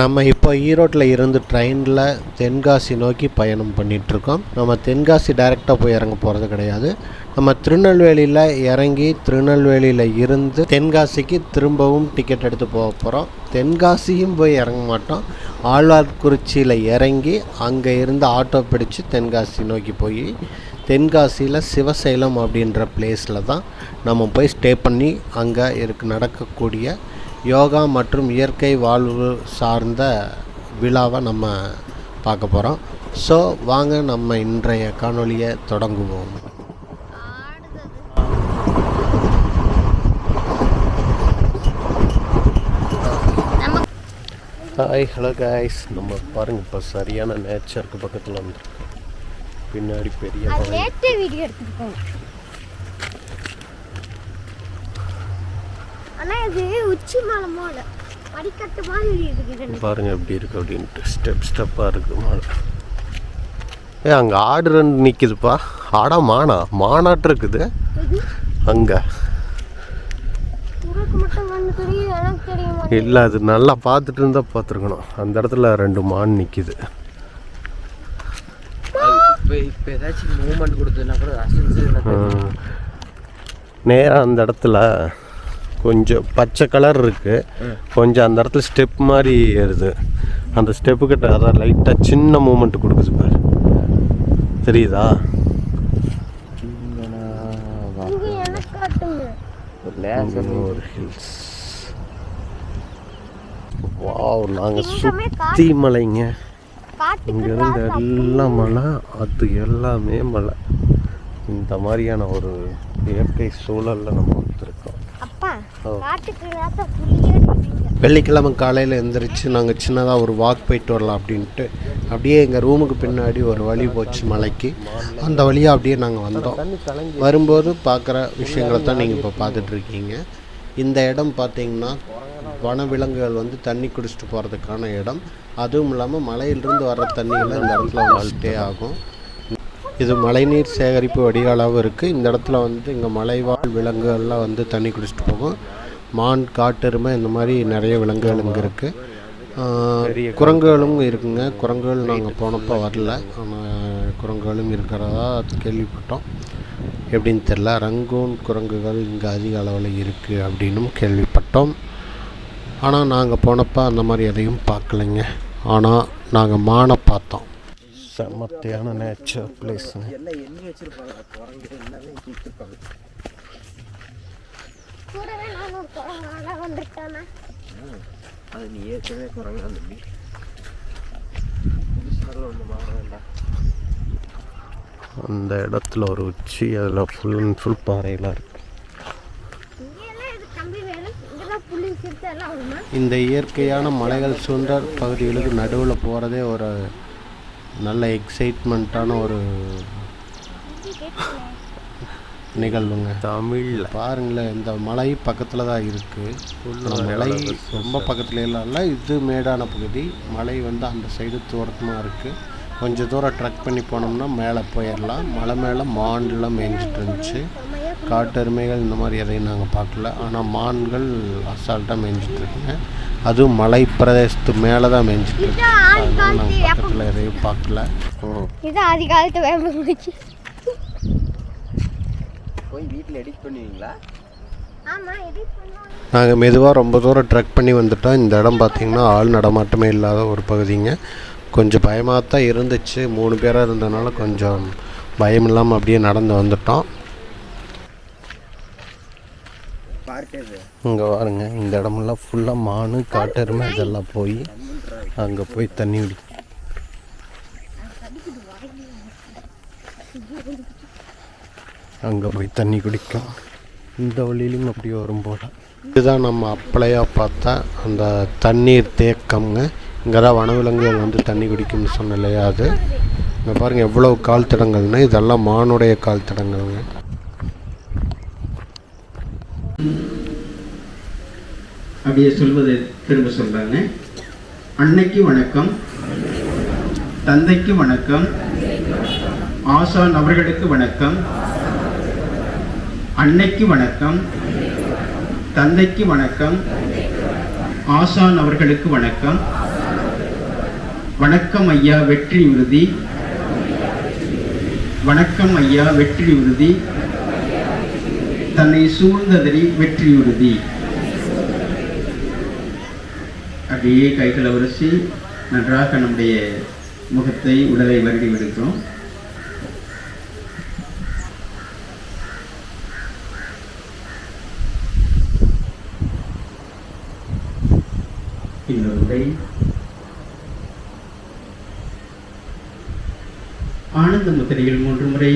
நம்ம இப்போ ஈரோட்டில் இருந்து ட்ரெயினில் தென்காசி நோக்கி பயணம் பண்ணிகிட்ருக்கோம் நம்ம தென்காசி டைரெக்டாக போய் இறங்க போகிறது கிடையாது. நம்ம திருநெல்வேலியில் இறங்கி திருநெல்வேலியில் இருந்து தென்காசிக்கு திரும்பவும் டிக்கெட் எடுத்து போக போகிறோம் தென்காசியும் போய் இறங்க மாட்டோம். ஆழ்வார்குறிச்சியில் இறங்கி அங்கே இருந்து ஆட்டோ பிடிச்சு தென்காசி நோக்கி போய் தென்காசியில் சிவசைலம் அப்படின்ற பிளேஸில் தான் நம்ம போய் ஸ்டே பண்ணி அங்கே இருக்கு நடக்கக்கூடிய யோகா மற்றும் இயற்கை வாழ்வு சார்ந்த விழாவை நம்ம பார்க்க போகிறோம் ஸோ வாங்க நம்ம இன்றைய காணொளியை தொடங்குவோம். ஹாய் ஹலோ காய்ஸ் நம்ம பாருங்கள் இப்போ சரியான நேச்சருக்கு பக்கத்தில் வந்துருக்கோம் பின்னாடி பெரிய வீடியோ எடுத்துருக்கோம் ஆனா இது உச்சி மலை போல படிக்கட்டு மாதிரி இருக்குது பாருங்க எப்படி இருக்கு அப்படின்ட்டு. ஸ்டெப் ஸ்டெப்பாக இருக்கு மாடு. ஏ அங்கே ஆடு ரெண்டு நிற்குதுப்பா ஆடா மானா. மானாட்டு இருக்குது. அங்கே. இல்லை அது நல்லா பார்த்துட்டு இருந்தால் பார்த்துருக்கணும். அந்த இடத்துல ரெண்டு மான் நிற்கிது இப்போ இப்போ ஏதாச்சும் மூவ்மெண்ட் கொடுத்ததுன்னா கூட அசன்ஸ் நேராக அந்த இடத்துல கொஞ்சம் பச்சை கலர் இருக்குது கொஞ்சம் அந்த இடத்துல ஸ்டெப் மாதிரி ஏறுது. அந்த ஸ்டெப்பு கிட்ட அதான் லைட்டாக சின்ன மூமெண்ட் கொடுக்குது பாரு. தெரியுதா? இங்க எனக்கு காட்டுங்க. ஒரு லேசர் ஒரு ஹில்ஸ் வாவ் நாங்கள் சுற்றி மலைங்க. இங்கேருந்து எல்லாம் மலை அது எல்லாமே மலை. இந்த மாதிரியான ஒரு இயற்கை சூழலில் நம்ம வெள்ளிக்கிழமை காலையில் எழுந்திரிச்சு நாங்கள் சின்னதாக ஒரு வாக் போயிட்டு வரலாம் அப்படின்ட்டு அப்படியே எங்கள் ரூமுக்கு பின்னாடி ஒரு வழி போச்சு மலைக்கு. அந்த வழியாக அப்படியே நாங்கள் வந்தோம். வரும்போது பார்க்குற விஷயங்களை தான் நீங்கள் இப்போ பார்த்துட்ருக்கீங்க இந்த இடம் பார்த்தீங்கன்னா வனவிலங்குகள் வந்து தண்ணி குடிச்சிட்டு போகிறதுக்கான இடம். அதுவும் இல்லாமல் மலையிலிருந்து வர்ற தண்ணிகளை இந்த இடத்துல ஸ்டே ஆகும். இது மழைநீர் சேகரிப்பு வடிகாலாகவும் இருக்குது இந்த இடத்துல வந்து இங்கே மலைவாழ் விலங்குகள்லாம் வந்து தண்ணி குடிச்சிட்டு போகும். மான் காட்டெருமை இந்த மாதிரி நிறைய விலங்குகள் இங்கே இருக்குது குரங்குகளும் இருக்குங்க. குரங்குகள் நாங்கள் போனப்போ வரல. ஆனால் குரங்குகளும் இருக்கிறதா கேள்விப்பட்டோம். எப்படின்னு தெரில ரங்கூன் குரங்குகள் இங்கே அதிக அளவில் இருக்குது அப்படின்னும் கேள்விப்பட்டோம். ஆனால் நாங்கள் போனப்போ அந்த மாதிரி எதையும் பார்க்கலைங்க. ஆனால் நாங்கள் மானை பார்த்தோம். செமத்தியான நேச்சர் பிளேஸுங்க எல்லாம் எண்ணி வச்சிருப்பாங்க குரங்கு எல்லாமே வச்சிருப்பாங்க கூடவே நான் ஒரு குரங்கால வந்துட்டானே அது நீ ஏற்கனவே குரங்கு அந்த தம்பி. புதுசாக ஒன்று மாற வேண்டாம் அந்த இடத்துல ஒரு உச்சி அதில் ஃபுல் அண்ட் ஃபுல் பாறையெல்லாம் வருமா இந்த இயற்கையான மலைகள் சூழ்ந்த பகுதிகளுக்கு நடுவில் போகிறதே ஒரு நல்ல எக்ஸைட்மெண்ட்டான ஒரு நிகழ்வுங்க. தமிழில். பாருங்களேன் இந்த மலை பக்கத்தில் தான் இருக்குது மலை ரொம்ப பக்கத்துல எல்லாம் இல்லை இது மேடான பகுதி. மலை வந்து அந்த சைடு தூரமாக இருக்குது கொஞ்சம் தூரம் ட்ரக் பண்ணி போனோம்னா மேலே போயிடலாம் மலை மேலே மான்லாம் மேய்ஞ்சிட்டு இருந்துச்சு. காட்டெருமைகள் இந்த மாதிரி எதையும் நாங்கள் பார்க்கல. ஆனால் மான்கள் அசால்ட்டாக மேய்ஞ்சிட்டு இருக்குங்க அதுவும் மலை பிரதேசத்து மேலே தான் மேய்ஞ்சிட்டு இருக்கு அதனால நாங்கள் பக்கத்தில் எதையும் பார்க்கல. இது ஆதி காலத்து வேம்பு போய் வீட்டில் எடிட் பண்ணுவீங்களா? ஆமா எடிட் பண்ணுவோம். நாங்கள் மெதுவாக ரொம்ப தூரம் ட்ரெக் பண்ணி வந்துட்டோம் இந்த இடம் பார்த்திங்கன்னா ஆள் நடமாட்டமே இல்லாத ஒரு பகுதிங்க. கொஞ்சம் பயமாக தான் இருந்துச்சு. மூணு பேராக இருந்தனால கொஞ்சம் பயம் இல்லாமல் அப்படியே நடந்து வந்துட்டோம் பார்க்கே இது இங்கே பாருங்க இந்த இடமெல்லாம் ஃபுல்லாக மானு காட்டெருமை இதெல்லாம் போய் அங்கே போய் தண்ணி குடி. அங்கே போய் தண்ணி குடிக்கும் இந்த வழியிலும் அப்படியே வரும் போல. இதுதான் நம்ம அப்பளையாக பார்த்தா அந்த தண்ணீர் தேக்கம்ங்க. இங்கே தான் வனவிலங்குகள் வந்து தண்ணி குடிக்கும்னு சொன்ன இல்லையா அது? இங்கே பாருங்கள் எவ்வளோ கால் தடங்கள்னு இதெல்லாம் மானுடைய கால் தடங்கள்ங்க. அப்படியே சொல்வதை திரும்ப சொல்கிறாங்க அன்னைக்கு வணக்கம் தந்தைக்கு வணக்கம் ஆசான் அவர்களுக்கு வணக்கம் அன்னைக்கு வணக்கம் தந்தைக்கு வணக்கம் ஆசான் அவர்களுக்கு வணக்கம். வணக்கம் ஐயா வெற்றி உறுதி. வணக்கம் ஐயா வெற்றி உறுதி. தன்னை சூழ்ந்ததறி வெற்றி உறுதி. அப்படியே கைகளை உரசி நன்றாக நம்முடைய முகத்தை உடலை வருடி விடுக்கிறோம் இன்னொரு முறை ஆனந்த முத்திரையில் மூன்று முறை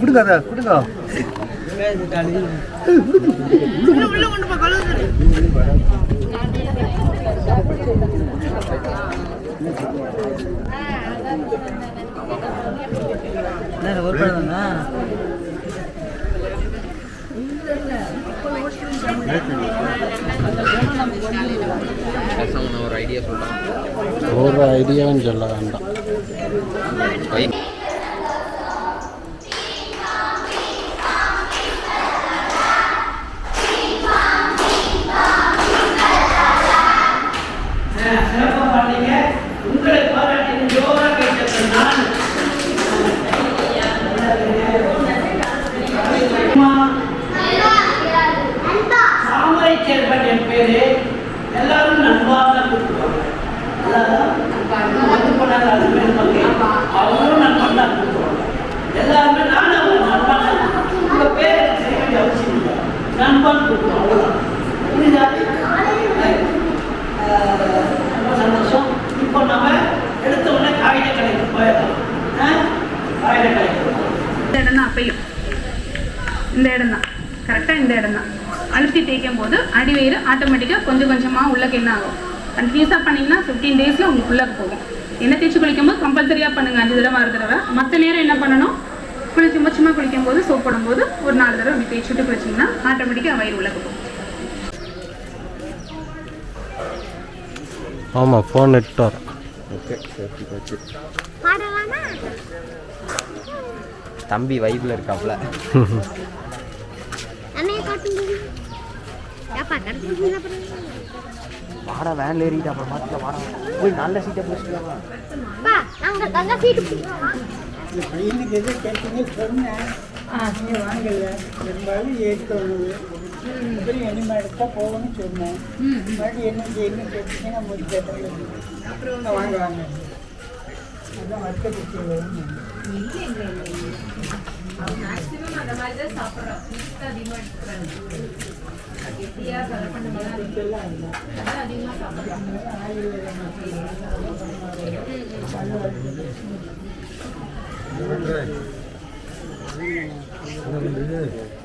கொடுக்காத கொடுக்கா. ஒரு படம் தானே ஒரு ஐடியா சொல்கிறான் ஒரு ஐடியாவும் சொல்ல வேண்டாம் தாமரை செல்வன் என் பேரு எல்லாரும் நண்பாக கூப்பிடுவாங்க எல்லாரும் வந்து போனாங்க அது பேர் மங்கை அவங்களும் நண்பன் தான் கூப்பிடுவாங்க எல்லாருமே நானும் அவங்க நண்பன் தான் உங்க பேர் எனக்கு தெரிய வேண்டிய அவசியம் இல்லை நண்பன் கூப்பிடுவோம் அவ்வளோதான் புரியுதா அஹ், ரொம்ப சந்தோஷம் இப்போ நம்ம எடுத்த உடனே காகித கலைக்கு போயிடலாம் அஹ், காகித கலைக்கு இந்த இடம் தான் அப்பையும் இந்த இடம் தான் கரெக்டாக இந்த இடம் தான் அழுத்தி தேய்க்கும் போது அடிவயிறு ஆட்டோமேட்டிக்காக கொஞ்சம் கொஞ்சமாக உள்ளக்கு என்ன ஆகும்? கண்டினியூஸாக பண்ணிங்கன்னா ஃபிஃப்டீன் டேஸில் உங்களுக்கு உள்ளக்கு போகும். எண்ணெய் தேய்ச்சி குளிக்கும் போது கம்பல்சரியாக பண்ணுங்கள் அஞ்சு தடவை ஆறு தடவை. மற்ற நேரம் என்ன பண்ணணும்? குளிச்சு சும்மா சும்மா குளிக்கும் போது சோப் போடும்போது ஒரு நாலு தடவை இப்படி தேய்ச்சி விட்டு குளிச்சிங்கன்னா ஆட்டோமேட்டிக்காக வயிறு உள்ளக்கு போகும். ஆமாம் ஃபோன் வரேன் ஓகே சேஃப்டி போச்சு. தம்பி வைப்பில் இருக்காப்புல வாடா வேன்ல ஏறிட்டு அப்புறம் பார்த்துக்கலாம் வாடா. போய் நல்ல சீட்டை பிடிச்சிக்கலாம் அப்பா நாங்க தங்க சீட்டு பிடிக்கிறோம் பையனுக்கு எது கேட்டீங்க சொன்னேன். நீ வாங்கல பெரும்பாலும் ஏற்க வந்தது அப்புறம் இனிமே எடுத்தா போகணும்னு சொன்னேன் மறுபடியும் என்ன என்ன கேட்டீங்கன்னா முடிச்சு கேட்டேன் அப்புறம்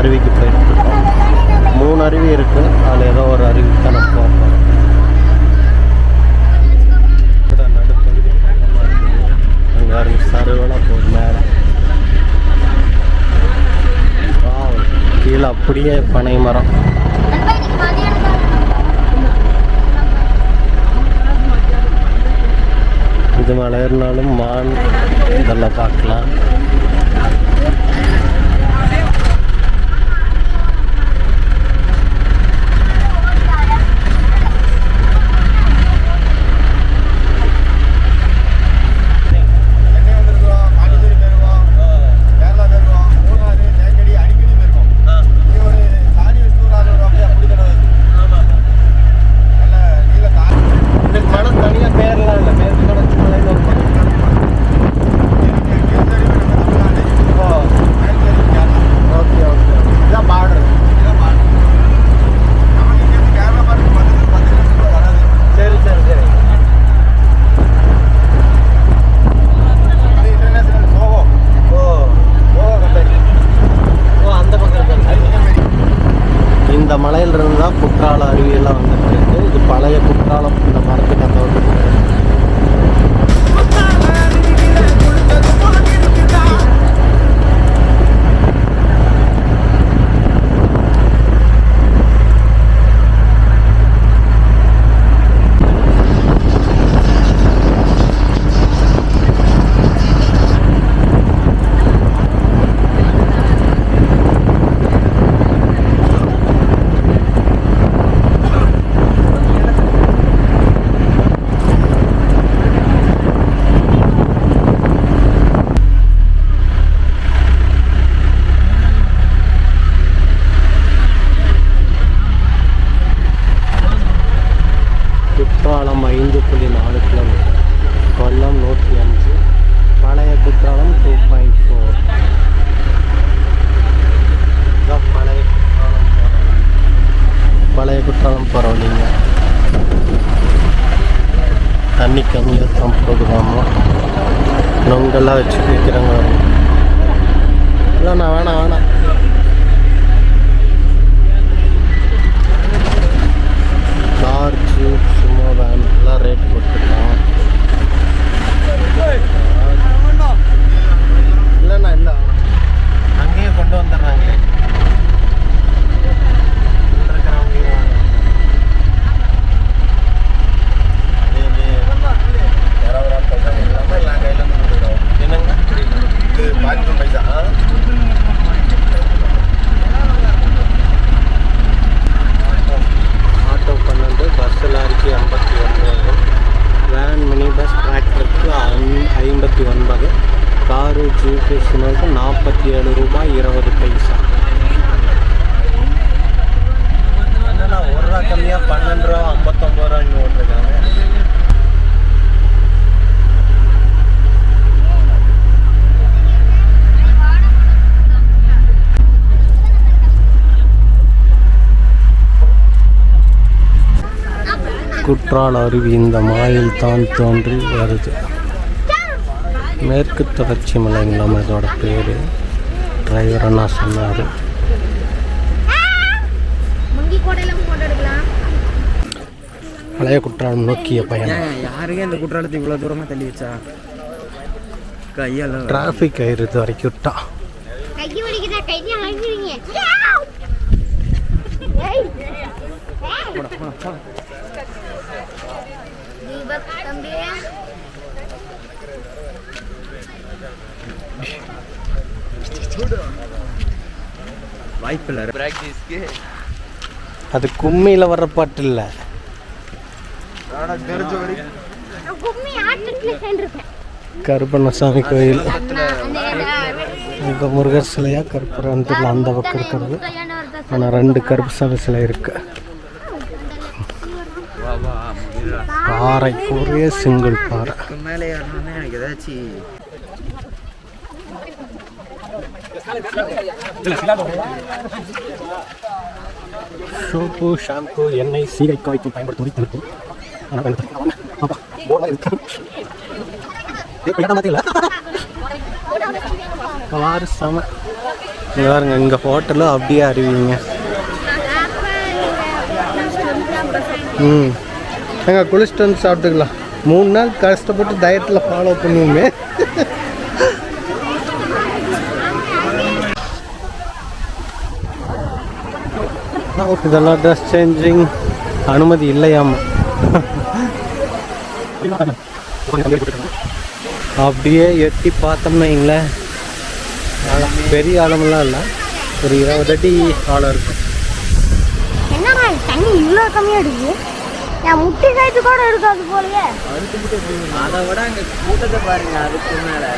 அருவிக்கு போயிட்டுருக்கோம் மூணு அருவி இருக்குது அதில் ஏதோ ஒரு அருவி தான் நம்ம போகிறோம் அங்கே அருவி போகுது. மேலே. கீழே அப்படியே பனை மரம். இது மலையிறனாலும் மான் இதெல்லாம் பார்க்கலாம். கம்மியாக தான் போடுவாமா நொங்கெல்லாம் வச்சு விற்கிறாங்க இல்லைண்ணா வேணாம் வேணாம். லார்ஜு சும்மா வேன் எல்லாம் ரேட் போட்டுருக்கான் இல்லைண்ணா இல்லை. அங்கேயே கொண்டு வந்துடுறாங்களே. குற்றால அருவி இந்த மாயில் தான் தோன்றி வருது. மேற்கு தொடர்ச்சி மலைங்களாம் இதோட பேர் டிரைவர் அண்ணா சொன்னார். பழைய குற்றாலம் நோக்கிய பயணம். யாருக்கே இந்த குற்றாலத்தை இவ்வளோ தூரமாக தள்ளி வச்சா? கையால் டிராஃபிக் ஆயிருது வரைக்கும் விட்டா. கை வலிக்குதா கை அழைக்கிறீங்க தீபக் தம்பி வாய்ப்பில்லை. ப்ராக்டிஸ்க்கு அது கும்மியில் வர்ற பாட்டு இல்லை. கருப்பண்ணசாமி கோயில். இப்போ முருகர் சிலையா கருப்பரான்னு தெரியல அந்த பக்கம் இருக்கிறது. ஆனால் ரெண்டு கருப்பு சாமி சிலை இருக்கு. பாறை ஒரே சிங்கிள் பாறை. மேலே ஏறணும்னா எனக்கு ஏதாச்சும் ஷோப்பு ஷாம்பு எண்ணெய் சீரைக்காய் வைத்து பயன்படுத்துவதை தடுக்கும் ஆனால் பயன்படுத்த இருக்கு. பார்த்தீங்களா? செம. பாருங்க இங்கே ஹோட்டலும் அப்படியே அறிவிங்க ம். நாங்கள் குளிச்சுட்டு வந்து சாப்பிட்டுக்கலாம். மூணு நாள் கஷ்டப்பட்டு டயட்டில் ஃபாலோ பண்ணுவோமே. இதெல்லாம் ட்ரெஸ் சேஞ்சிங் அனுமதி இல்லையாமா. அப்படியே எட்டி பார்த்தோம்னா வைங்களேன் பெரிய ஆழமெல்லாம் இல்லை. ஒரு இருபது அடி ஆழம் இருக்கும் என்னடா தண்ணி இவ்வளோ கம்மியாக இருக்குது என் முட்டி சைத்து கூட இருக்காது போலயே. அதை விட அங்கே கூட்டத்தை பாருங்க அதுக்கு மேலே.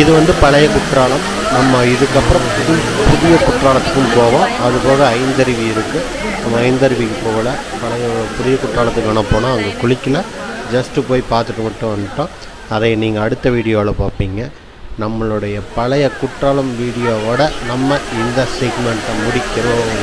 இது வந்து பழைய குற்றாலம். நம்ம இதுக்கப்புறம் புது புதிய குற்றாலத்துக்கும் போவோம். அது போக ஐந்தருவி இருக்குது நம்ம ஐந்தருவிக்கு போகல. பழைய புதிய குற்றாலத்துக்கு வேணால் போனால் அங்கே குளிக்கல. ஜஸ்ட்டு போய் பார்த்துட்டு மட்டும் வந்துட்டோம். அதை நீங்கள் அடுத்த வீடியோவில் பார்ப்பீங்க. நம்மளுடைய பழைய குற்றாலம் வீடியோவோட நம்ம இந்த செக்மெண்ட்டை முடிக்கிறோம்.